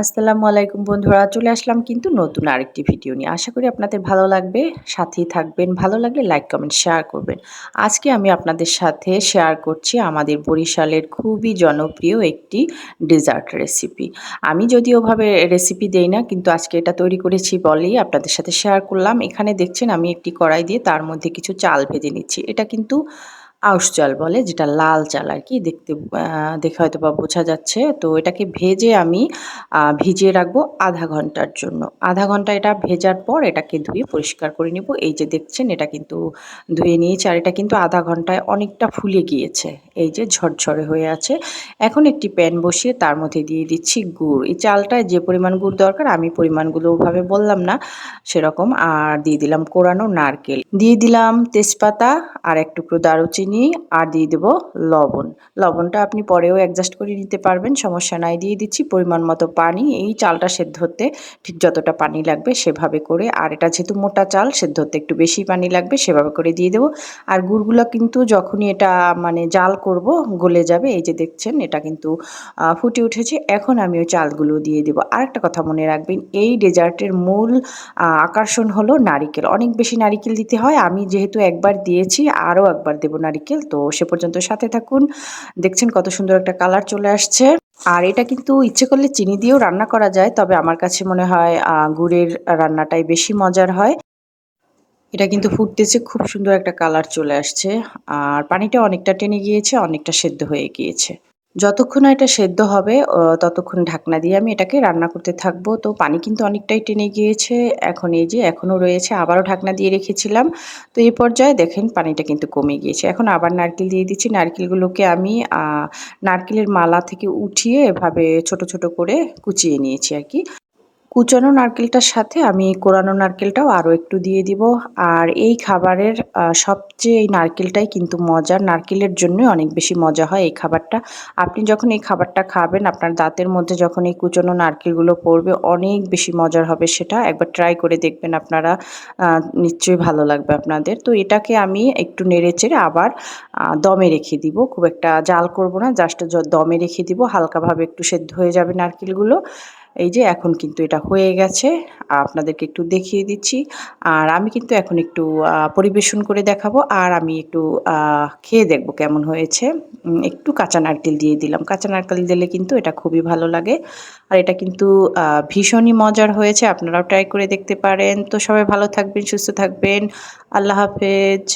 আসসালামু আলাইকুম বন্ধুরা, চলে আসলাম কিন্তু নতুন আরেকটি ভিডিও নিয়ে। আশা করি আপনাদের ভালো লাগবে, সাথেই থাকবেন। ভালো লাগলে লাইক কমেন্ট শেয়ার করবেন। আজকে আমি আপনাদের সাথে শেয়ার করছি আমাদের বরিশালের খুবই জনপ্রিয় একটি ডেজার্ট রেসিপি আমি যদি ওভাবে রেসিপি দেই না, কিন্তু আজকে এটা তৈরি করেছি বলেই আপনাদের সাথে শেয়ার করলাম। এখানে দেখছেন আমি একটি কড়াই দিয়ে তার মধ্যে কিছু চাল ভেজে নিচ্ছি। এটা কিন্তু আউশ চাল বলে, যেটা লাল চাল আর কি, দেখতে দেখে হয়তো বা বোঝা যাচ্ছে। তো এটাকে ভেজে আমি ভিজিয়ে রাখব আধা ঘণ্টার জন্য। আধা ঘণ্টা এটা ভেজার পর এটাকে ধুয়ে পরিষ্কার করে নেব। এই যে দেখছেন, এটা কিন্তু ধুয়ে নিয়েছি আর এটা কিন্তু আধা ঘন্টায় অনেকটা ফুলে গিয়েছে। এই যে ঝরঝরে হয়ে আছে। এখন একটি প্যান বসিয়ে তার মধ্যে দিয়ে দিচ্ছি গুড়। এই চালটায় যে পরিমাণ গুড় দরকার, আমি পরিমাণগুলো ওভাবে বললাম না, সেরকম। আর দিয়ে দিলাম কোরানো নারকেল। দিয়ে দিলাম তেজপাতা আর এক টুকরো দারুচিনি। আর দিয়ে দেবো লবণ। লবণটা আপনি পরেও অ্যাডজাস্ট করে নিতে পারবেন, সমস্যা নাই। দিয়ে দিচ্ছি পরিমাণ মতো পানি। এই চালটা সেদ্ধ হতে ঠিক যতটা পানি লাগবে সেভাবে করে, আর এটা যেহেতু মোটা চাল, সেদ্ধ হতে একটু বেশি পানি লাগবে সেভাবে করে দিয়ে দেবো। আর গুড়গুলো কিন্তু যখনই এটা মানে জাল করব, গলে যাবে, এই যে দেখছেন, এটা কিন্তু ফুটে উঠেছে। এখন আমি ওই চালগুলো দিয়ে দেবো। আরেকটা কথা মনে রাখবেন, এই ডেজার্টের মূল আকর্ষণ হলো নারিকেল। অনেক বেশি নারিকেল দিতে হয়। আমি যেহেতু একবার দিয়েছি, আরও একবার দেবো নারিকেল। তো সে পর্যন্ত সাথে থাকুন। দেখছেন কত সুন্দর একটা কালার চলে আসছে। আর এটা কিন্তু ইচ্ছে করলে চিনি দিয়েও রান্না করা যায়, তবে আমার কাছে মনে হয় গুড়ের রান্নাটাই বেশি মজার হয়। এটা কিন্তু ফুটতেছে, খুব সুন্দর একটা কালার চলে আসছে। আর পানিটা অনেকটা টেনে গিয়েছে, অনেকটা সেদ্ধ হয়ে গিয়েছে। যতক্ষণ এটা সেদ্ধ হবে ততক্ষণ ঢাকনা দিয়ে আমি এটাকে রান্না করতে থাকব। তো পানি কিন্তু অনেকটাই টেনে গিয়েছে। এখন এই যে এখনও রয়েছে, আবারও ঢাকনা দিয়ে রেখেছিলাম। তো এই পর্যায়ে দেখেন পানিটা কিন্তু কমে গিয়েছে। এখন আবার নারকেল দিয়ে দিচ্ছি। নারকেলগুলোকে আমি নারকেলের মালা থেকে উঠিয়ে এভাবে ছোট ছোট করে কুচিয়ে নিয়েছি আর কি। কুচানো নারকেলটার সাথে আমি কোরানো নারকেলটাও আরও একটু দিয়ে দিব। আর এই খাবারের সবচেয়ে এই নারকেলটাই কিন্তু মজার। নারকেলের জন্যই অনেক বেশি মজা হয় এই খাবারটা। আপনি যখন এই খাবারটা খাবেন, আপনার দাঁতের মধ্যে যখন এই কুচানো নারকেলগুলো পড়বে, অনেক বেশি মজার হবে সেটা। একবার ট্রাই করে দেখবেন আপনারা নিশ্চয়ই ভালো লাগবে আপনাদের। তো এটাকে আমি একটু নেড়ে চেড়ে আবার দমে রেখে দিব। খুব একটা জাল করব না, জাস্ট দমে রেখে দিব। হালকাভাবে একটু সেদ্ধ হয়ে যাবে নারকেলগুলো। এই যে এখন কিন্তু এটা হয়ে গেছে, আপনাদেরকে একটু দেখিয়ে দিচ্ছি। আর আমি কিন্তু এখন একটু পরিবেশন করে দেখাবো আর আমি একটু খেয়ে দেখব কেমন হয়েছে। একটু কাঁচা নারকেল দিয়ে দিলাম। কাঁচা নারকেল দিলে কিন্তু এটা খুবই ভালো লাগে। আর এটা কিন্তু ভীষণই মজার হয়েছে, আপনারাও ট্রাই করে দেখতে পারেন। তো সবাই ভালো থাকবেন, সুস্থ থাকবেন। আল্লাহ হাফেজ।